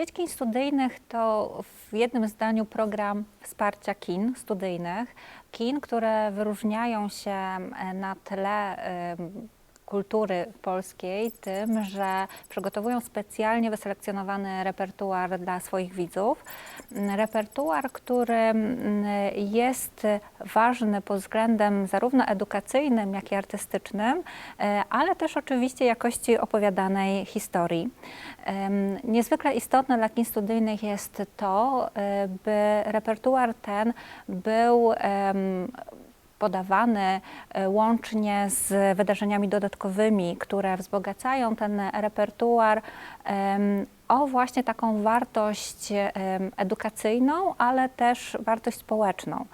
Sieć kin studyjnych to w jednym zdaniu program wsparcia kin studyjnych. Kin, które wyróżniają się na tle kultury polskiej tym, że przygotowują specjalnie wyselekcjonowany repertuar dla swoich widzów. Repertuar, który mm, jest ważny pod względem zarówno edukacyjnym, jak i artystycznym, e, ale też oczywiście jakości opowiadanej historii. Niezwykle istotne dla kin studyjnych jest to, e, by repertuar ten był podawany e, łącznie z wydarzeniami dodatkowymi, które wzbogacają ten repertuar o właśnie taką wartość edukacyjną, ale też wartość społeczną.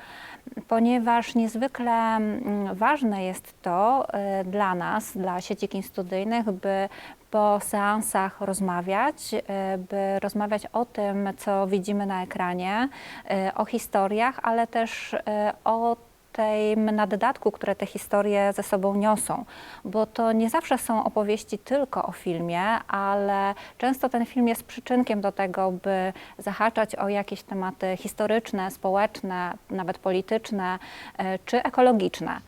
Ponieważ niezwykle mm, ważne jest to e, dla nas, dla sieci kin studyjnych, by po seansach rozmawiać, e, by rozmawiać o tym, co widzimy na ekranie, o historiach, ale też o tym naddatku, które te historie ze sobą niosą, bo to nie zawsze są opowieści tylko o filmie, ale często ten film jest przyczynkiem do tego, by zahaczać o jakieś tematy historyczne, społeczne, nawet polityczne e, czy ekologiczne.